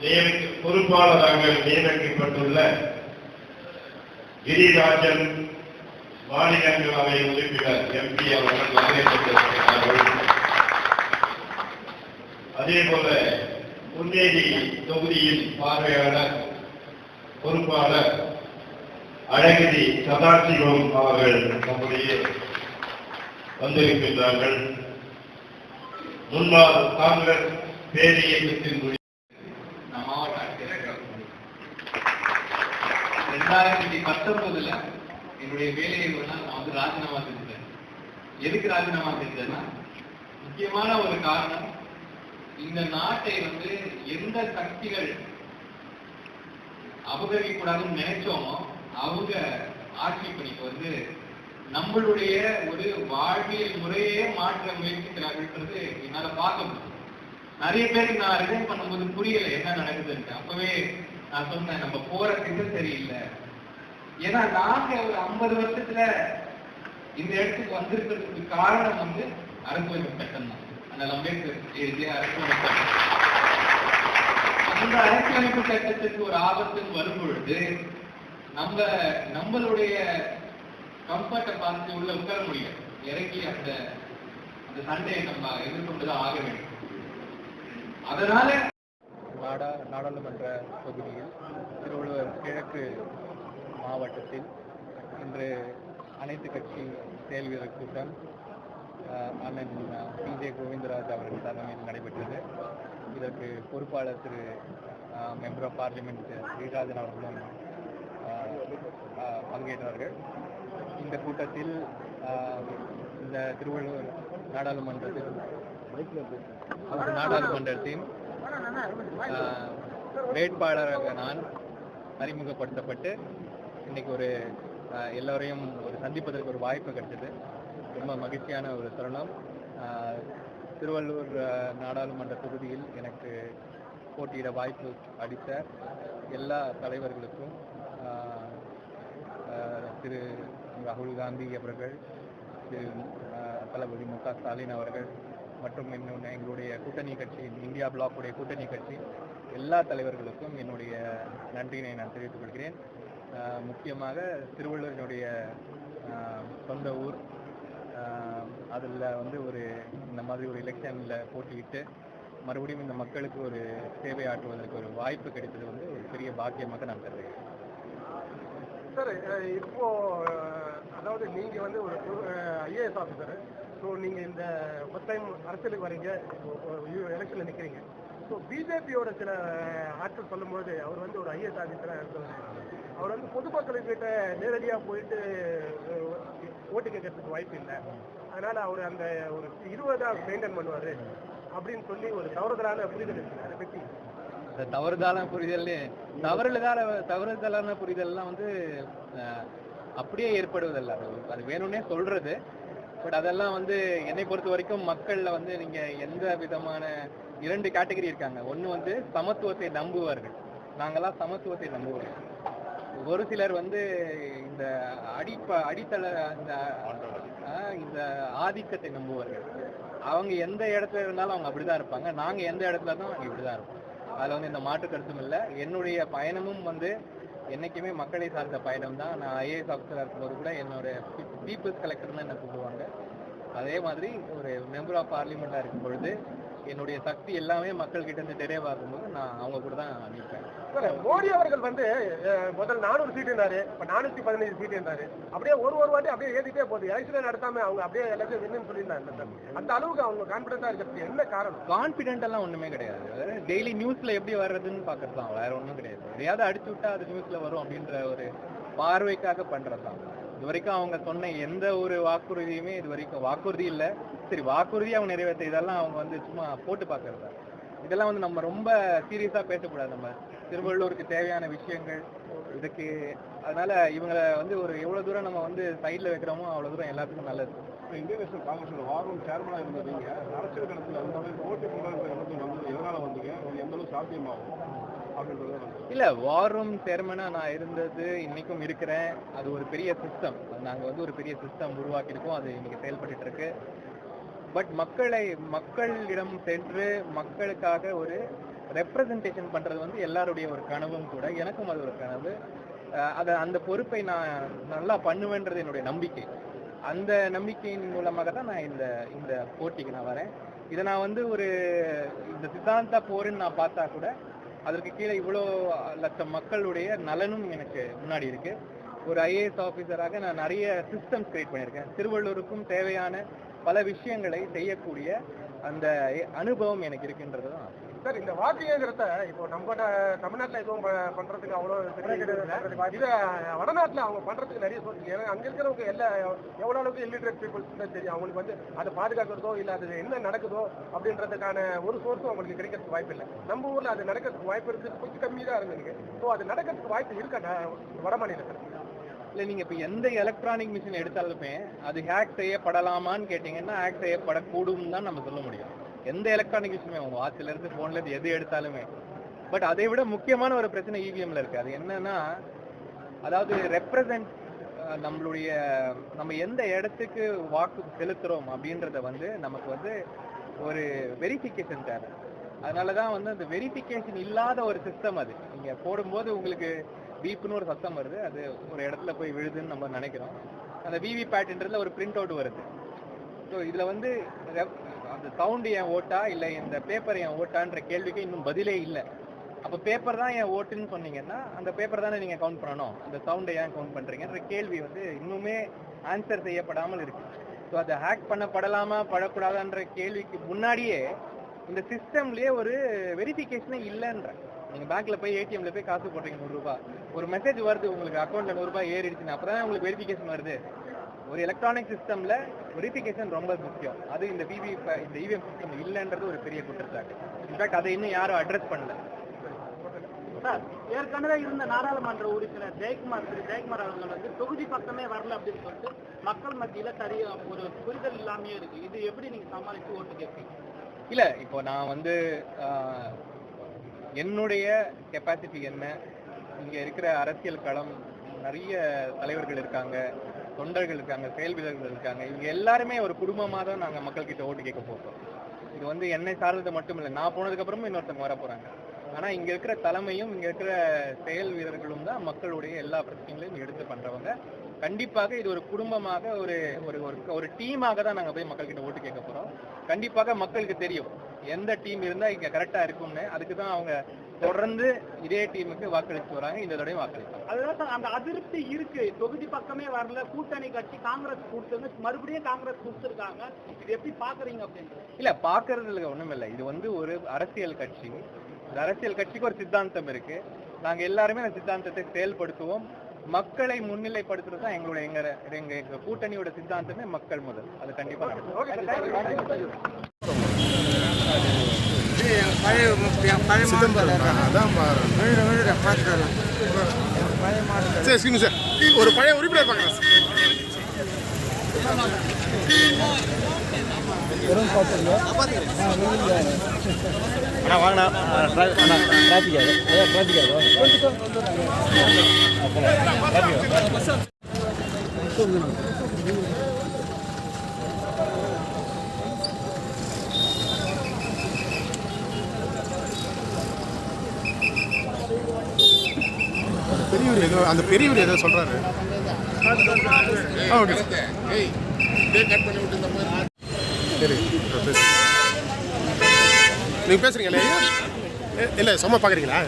நியமிக்க பொறுப்பாளராக நியமிக்கப்பட்டுள்ள கிரிராஜன் மாநிலங்களவை உறுப்பினர் எம்பி அவர்கள் வரவேற்கப்பட்டிருக்கிறார்கள். அதே போல முன்னேறி தொகுதியின் பார்வையாளர் பொறுப்பாளர் அழகிரி சதாசிவம் அவர்கள் நம்முடைய வந்திருக்கின்றார்கள். முன்னாள் காங்கிரஸ் பேரியக்கத்தின் பத்தொன்பதுல என்னுடைய வேலையை ஒரு நாள் நான் வந்து ராஜினாமா செஞ்சேன் எதுக்கு ராஜினாமா செஞ்சேன்னா முக்கியமான ஒரு காரணம் இந்த நாட்டை வந்து எந்த சக்திகள் அபகரிக்க கூடாதுன்னு நினைச்சோமோ அவங்க ஆட்சி பணிக்கு வந்து நம்மளுடைய ஒரு வாழ்வியல் முறையே மாற்ற முயற்சிக்கிறார்கள்ன்றது என்னால பார்க்க முடியும். நிறைய பேருக்கு நான் ரிசைன் பண்ணும்போது புரியல என்ன நடக்குதுன்ட்டு. அப்பவே நான் சொன்னேன் நம்ம போற திட்டம் சரியில்லை. ஏன்னா நாங்க ஒரு ஐம்பது வருஷத்துல இந்த இடத்துக்கு வந்திருக்கிறதுக்கு காரணம் வந்து அரசியலமைப்பு சட்டம் தான். அந்த அம்பேத்கர் எழுதிய அரசியலமைப்பு சட்டம் அந்த அரசியலமைப்பு சட்டத்துக்கு ஒரு ஆபத்துன்னு வரும் பொழுது நம்ம நம்மளுடைய கம்ஃபர்ட்டை பார்த்து உள்ள உட்கார முடியும் இறங்கி அந்த அந்த சண்டையை நம்ம எதிர்கொண்டுதான் ஆக வேண்டும். அதனால நாடா நாடாளுமன்ற தொகுதியில் திருவள்ளுவர் கிழக்கு மாவட்டத்தில் இன்று அனைத்து கட்சி செயல் வீரர் கூட்டம் அண்ணன் பி ஜே கோவிந்தராஜ் அவர்கள் தலைமையில் நடைபெற்றது. இதற்கு பொறுப்பாளர் Thiru member of parliament Srirajan அவர்களும் பங்கேற்றார்கள். இந்த கூட்டத்தில் இந்த திருவள்ளுவர் நாடாளுமன்றத்தில் நாடாளுமன்றத்தின் வேட்பாளராக நான் அறிமுகப்படுத்தப்பட்டு இன்னைக்கு ஒரு எல்லோரையும் ஒரு சந்திப்பதற்கு ஒரு வாய்ப்பு கிடைச்சது ரொம்ப மகிழ்ச்சியான ஒரு தருணம். திருவள்ளூர் நாடாளுமன்ற தொகுதியில் எனக்கு போட்டியிட வாய்ப்பு அளித்த எல்லா தலைவர்களுக்கும் திரு ராகுல் காந்தி அவர்கள் திரு தளபதி மு க ஸ்டாலின் அவர்கள் மற்றும் இன்னொன்று எங்களுடைய கூட்டணி கட்சி இந்தியா பிளாக்குடைய கூட்டணி கட்சி எல்லா தலைவர்களுக்கும் என்னுடைய நன்றியினை நான் தெரிவித்துக் கொள்கிறேன். முக்கியமாக திருவள்ளுவரினுடைய சொந்த ஊர். அதில் வந்து ஒரு இந்த மாதிரி ஒரு எலெக்ஷனில் போட்டியிட்டு மறுபடியும் இந்த மக்களுக்கு ஒரு சேவை ஆற்றுவதற்கு ஒரு வாய்ப்பு கிடைத்தது வந்து ஒரு பெரிய பாக்கியமாக நான் கருதுகிறேன். சார் இப்போ அதாவது நீங்க வந்து ஒரு ஐஏஎஸ் ஆஃபீஸர் ஸோ நீங்க இந்த ஃபர்ஸ்ட் டைம் அரசியலுக்கு வரீங்க. எலெக்ஷன்ல நிக்கிறீங்க. ஸோ பிஜேபியோட சில ஆட்கள் சொல்லும்போது அவர் வந்து ஒரு ஐஎஸ் ஆஃபீஸராக இருந்தவர் அவர் வந்து பொதுமக்களுக்கிட்ட நேரடியாக போயிட்டு ஓட்டு கேட்கறதுக்கு வாய்ப்பு இல்லை. அதனால அவர் அந்த ஒரு இருபதா மெயின்டைன் பண்ணுவார் அப்படின்னு சொல்லி ஒரு தவறுதலான புரிதல் இருக்கு. அதை பற்றி இந்த தவறுதலான புரிதல் தவறுதலான தவறுதலான புரிதல்லாம் வந்து அப்படியே ஏற்படுவதில்லை. அது அது வேணும்னே சொல்றது. பட் அதெல்லாம் வந்து என்னை பொறுத்த வரைக்கும் மக்கள்ல வந்து நீங்க எந்த விதமான இரண்டு கேட்டகரி இருக்காங்க. ஒன்று வந்து சமத்துவத்தை நம்புவார்கள் நாங்களாம் சமத்துவத்தை நம்புவோம். ஒரு சிலர் வந்து இந்த அடிப்ப அடித்தள இந்த ஆஹ், இந்த ஆதிக்கத்தை நம்புவார்கள் அவங்க எந்த இடத்துல இருந்தாலும் அவங்க அப்படிதான் இருப்பாங்க. நாங்க எந்த இடத்துல தான் நாங்க இப்படிதான் இருப்போம். அதுல வந்து இந்த மாற்று கருத்தும் இல்லை. என்னுடைய பயணமும் வந்து என்னைக்குமே மக்களை சார்ந்த பயணம் தான். நான் ஐஏஎஸ் ஆஃபீஸராக இருக்கும்போது கூட என்னோட பீப்புள்ஸ் கலெக்டர்னு என்ன கூப்பிடுவாங்க. அதே மாதிரி ஒரு மெம்பர் ஆஃப் பார்லிமெண்ட்டாக இருக்கும் பொழுது என்னுடைய சக்தி எல்லாமே மக்கள் கிட்ட இருந்து டெரேவ் ஆகும்போது நான் அவங்க கூட தான் நிற்பேன். மோடி அவர்கள் வந்து முதல் நானூறு சீட்டுனாரு இப்ப நானூத்தி பதினஞ்சு சீட்டுன்றாரு அப்படியே ஒரு ஒரு வாட்டி அப்படியே ஏறிட்டே போகுது. எலெக்ஷன் நடத்தாம அவங்க அப்படியே எல்லாத்தையும் வின்னு சொல்லியிருந்தாங்க அந்த அளவுக்கு அவங்க கான்பிடண்டா இருக்கிறதுக்கு என்ன காரணம்? கான்ஃபிடென்ட் எல்லாம் ஒண்ணுமே கிடையாது. டெய்லி நியூஸ்ல எப்படி வர்றதுன்னு பாக்குறது தான் வேற ஒண்ணும் கிடையாது. எதையாவது அடிச்சு விட்டா அது நியூஸ்ல வரும் அப்படின்ற ஒரு பார்வைக்காக பண்றது தான் இது வரைக்கும் அவங்க சொன்ன எந்த ஒரு வாக்குறுதியுமே இது வரைக்கும் வாக்குறுதி இல்ல. சரி வாக்குறுதி அவங்க நிறைவேற்ற இதெல்லாம் அவங்க வந்து சும்மா போட்டு பாக்குறது இதெல்லாம் வந்து நம்ம ரொம்ப சீரியஸா பேசக்கூடாது நம்ம. திருவள்ளூருக்கு தேவையான விஷயங்கள் இதுக்கு அதனால இவங்களை வந்து ஒரு எவ்வளவு தூரம் நம்ம வந்து சைட்ல வைக்கிறோமோ அவ்வளவு தூரம் எல்லாத்துக்கும் நல்லது. இந்திய நேஷனல் காங்கிரஸோட வாரம் சேர்மனா இருந்தீங்க அரசியல் களத்தில் அந்த மாதிரி போட்டி போடுறது வந்து எதனால வந்தீங்க. எந்த அளவுக்கு சாத்தியமாகும்? இல்ல வாரும் சேர்மனா நான் இருந்தது இன்னைக்கும் இருக்கிறேன். அது ஒரு பெரிய சிஸ்டம் நாங்க வந்து ஒரு பெரிய சிஸ்டம் உருவாக்கியிருக்கோம். அது இன்னைக்கு செயல்பட்டு இருக்கு பட் மக்களை மக்களிடம் சென்று மக்களுக்காக ஒரு ரெப்ரசன்டேஷன் பண்றது வந்து எல்லாருடைய ஒரு கனவும் கூட எனக்கும் அது ஒரு கனவு. அதை அந்த பொறுப்பை நான் நல்லா பண்ணுவேன்றது என்னுடைய நம்பிக்கை. அந்த நம்பிக்கையின் மூலமாக தான் நான் இந்த இந்த போட்டிக்கு நான் வரேன். இதை நான் வந்து ஒரு இந்த சித்தாந்த போருன்னு நான் பார்த்தா கூட அதற்கு கீழே இவ்வளோ லட்சம் மக்களுடைய நலனும் எனக்கு முன்னாடி இருக்கு. ஒரு ஐஏஎஸ் ஆஃபீஸராக நான் நிறைய சிஸ்டம்ஸ் கிரியேட் பண்ணியிருக்கேன். திருவள்ளூருக்கும் தேவையான பல விஷயங்களை செய்யக்கூடிய அந்த அனுபவம் எனக்கு இருக்கின்றது தான். சார் இந்த வாக்கியங்கிறத இப்போ நம்ம தமிழ்நாட்டுல எதுவும் பண்றதுக்கு கிடையாது இத வடநாட்டுல அவங்க பண்றதுக்கு நிறைய சோர்ஸ். ஏன்னா அங்க இருக்கிறவங்க எல்லா எவ்வளவு அளவுக்கு இல்லிட்ரேட் பீப்புள்ஸ் தெரியும். அவங்களுக்கு வந்து அதை பாதுகாக்கிறதோ இல்ல அது என்ன நடக்குதோ அப்படின்றதுக்கான ஒரு சோர்ஸும் அவங்களுக்கு கிடைக்கிறதுக்கு வாய்ப்பு இல்லை. நம்ம ஊர்ல அது நடக்கிறதுக்கு வாய்ப்பு இருக்கு. கொஞ்சம் கம்மி தான் இருந்தீங்க ஸோ அது நடக்கிறதுக்கு வாய்ப்பு இருக்கா வட மாநிலத்தில்? இல்ல நீங்க இப்ப எந்த எலக்ட்ரானிக் மிஷின் எடுத்தாலுமே அது ஹேக் செய்யப்படலாமான்னு கேட்டீங்கன்னா ஹேக் செய்யப்படக்கூடும் தான் நம்ம சொல்ல முடியும். எந்த எலக்ட்ரானிக் மிஷினுமே உங்கள் வாட்சிலேருந்து இருந்து இருந்து எது எடுத்தாலுமே. பட் அதை விட முக்கியமான ஒரு பிரச்சனை இவிஎம்ல இருக்கு. அது என்னன்னா அதாவது ரெப்ரசன்ட் நம்மளுடைய நம்ம எந்த இடத்துக்கு வாக்கு செலுத்துறோம் அப்படின்றத வந்து நமக்கு வந்து ஒரு வெரிஃபிகேஷன் தேவை. அதனால தான் வந்து அந்த வெரிஃபிகேஷன் இல்லாத ஒரு சிஸ்டம் அது. நீங்க போடும்போது உங்களுக்கு பீப்னு ஒரு சத்தம் வருது. அது ஒரு இடத்துல போய் விழுதுன்னு நம்ம நினைக்கிறோம். அந்த விவி பேட்டுன்றதுல ஒரு பிரிண்ட் அவுட் வருது. ஸோ இதில் வந்து அந்த சவுண்டு என் ஓட்டா இல்லை இந்த பேப்பர் என் ஓட்டான்ற கேள்விக்கு இன்னும் பதிலே இல்லை. அப்போ பேப்பர் தான் என் ஓட்டுன்னு சொன்னீங்கன்னா அந்த பேப்பர் தானே நீங்கள் கவுண்ட் பண்ணணும். அந்த சவுண்டை ஏன் கவுண்ட் பண்ணுறீங்கன்ற கேள்வி வந்து இன்னுமே ஆன்சர் செய்யப்படாமல் இருக்கு. ஸோ அதை ஹேக் பண்ணப்படலாமா படக்கூடாதான்ற கேள்விக்கு முன்னாடியே இந்த சிஸ்டம்லேயே ஒரு வெரிஃபிகேஷனே இல்லைன்ற நீங்க பேங்க்ல போய் ஏடிஎம்ல போய் காசு போடுறீங்க நூறு ரூபாய் ஒரு மெசேஜ் வருது உங்களுக்கு அக்கௌண்ட்ல நூறு ரூபாய் ஏறிடுச்சுன்னு அப்பதான் உங்களுக்கு வெரிஃபிகேஷன் வருது. ஒரு எலக்ட்ரானிக் சிஸ்டம்ல வெரிஃபிகேஷன் ரொம்ப முக்கியம். அது இந்த விவி இந்த இவிஎம் சிஸ்டம் இல்லைன்றது ஒரு பெரிய குற்றச்சாட்டு. இன்ஃபேக்ட் அதை இன்னும் யாரும் அட்ரஸ் பண்ணல. சார் ஏற்கனவே இருந்த நாடாளுமன்ற உறுப்பினர் ஜெயக்குமார் திரு ஜெயக்குமார் அவர்கள் வந்து தொகுதி பக்கமே வரல அப்படின்னு சொல்லிட்டு மக்கள் மத்தியில சரியா ஒரு புரிதல் இல்லாமயே இருக்கு. இது எப்படி நீங்க சமாளிச்சு ஓட்டு கேட்பீங்க? இல்ல இப்போ நான் வந்து என்னுடைய கெப்பாசிட்டி என்ன? இங்கே இருக்கிற அரசியல் களம் நிறைய தலைவர்கள் இருக்காங்க தொண்டர்கள் இருக்காங்க செயல் வீரர்கள் இருக்காங்க. இவங்க எல்லாருமே ஒரு குடும்பமாக தான் நாங்கள் மக்கள் கிட்ட ஓட்டு கேட்க போகிறோம் இது வந்து என்னை சார்ந்தது மட்டும் இல்லை நான் போனதுக்கப்புறமும் இன்னொருத்தங்க இன்னொருத்தவங்க வர போகிறாங்க ஆனால் இங்கே இருக்கிற தலைமையும் இங்கே இருக்கிற செயல் வீரர்களும் தான் மக்களுடைய எல்லா பிரச்சனைகளையும் எடுத்து பண்ணுறவங்க கண்டிப்பாக இது ஒரு குடும்பமாக ஒரு ஒரு ஒரு டீமாக தான் நாங்க போய் மக்கள் கிட்ட ஓட்டு கேட்க போறோம். கண்டிப்பாக மக்களுக்கு தெரியும் எந்த டீம் இருந்தா இங்க கரெக்டா இருக்கும்னு. அதுக்கு தான் அவங்க தொடர்ந்து இதே டீமுக்கு வாக்களிச்சு வராங்க. இந்த தடவையும் வாக்களிப்பாங்க. அதுதான் சார் அந்த அதிருப்தி இருக்கு. தொகுதி பக்கமே வரல. கூட்டணி கட்சி காங்கிரஸ் கொடுத்தது மறுபடியும் காங்கிரஸ் கொடுத்துருக்காங்க இது எப்படி பாக்குறீங்க அப்படின்றது? இல்ல பாக்குறதுல ஒண்ணும் இல்ல. இது வந்து ஒரு அரசியல் கட்சி. இந்த அரசியல் கட்சிக்கு ஒரு சித்தாந்தம் இருக்கு. நாங்க எல்லாருமே அந்த சித்தாந்தத்தை செயல்படுத்துவோம். மக்களை முன்னிலைப்படுத்துறது தான் எங்களுடைய எங்க எங்க எங்க கூட்டணியோட சித்தாந்தமே மக்கள் முதல் அது கண்டிப்பா ஒரு பழைய உறுப்பினர் பார்க்கலாம் அண்ணா வாங்கண்ணா. அண்ணா டிராஃபிக் டிராஃபிக் ஆகுது. பெரியவர் ஏதோ அந்த பெரியவர் ஏதோ சொல்றாரு. ஆ ஓகே. சரி நீங்கள் பேசுகிறீங்களே ஐயா? இல்லை சும்மா பார்க்குறீங்களா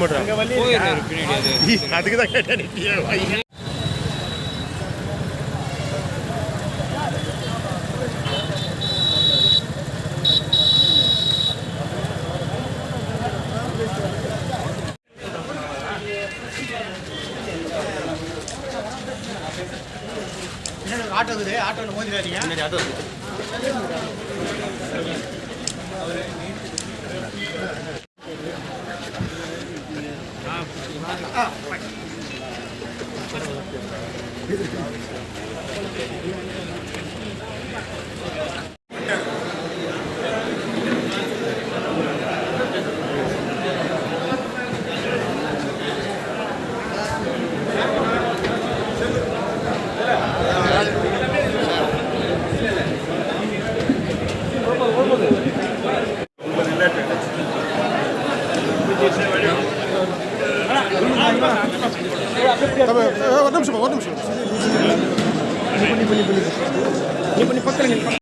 அது. அதுக்கு தான் கேட்டேன் ஆட்டோ இருக்குது? ஆட்டோவில் மோதிடாதீங்க ஆட்டோ